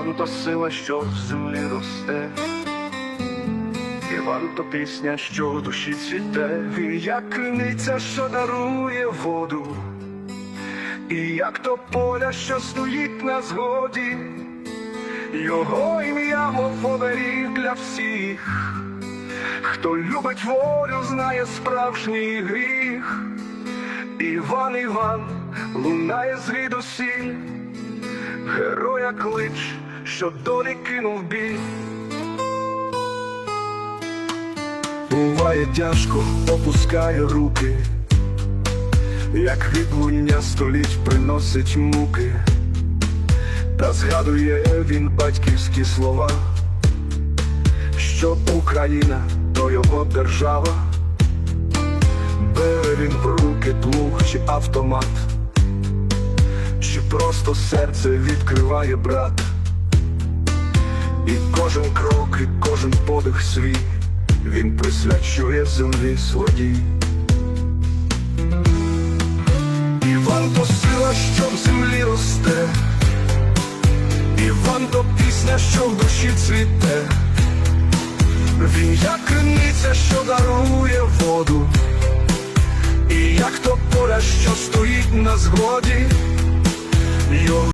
Іван то сила, що в землі росте. Іван то пісня, що в душі цвіте. Він як криниця, що дарує воду. І як то поля, що стоїть на згоді. Його ім'я, мов для всіх. Хто любить волю, знає справжній гріх. Іван Іван лунає звідусіль, героя клич, що долі кинув біль. Буває тяжко, опускає руки, як відлуння століть приносить муки, та згадує він батьківські слова, що Україна то його держава. Бере він в руки плуг чи автомат, чи просто серце відкриває брат, і кожен крок, і кожен подих свій він присвячує землі своїй. Іван то сила, що в землі росте, Іван то пісня, що в душі цвіте. Він як криниця, що дарує воду, і як то поля, що стоїть на згоді,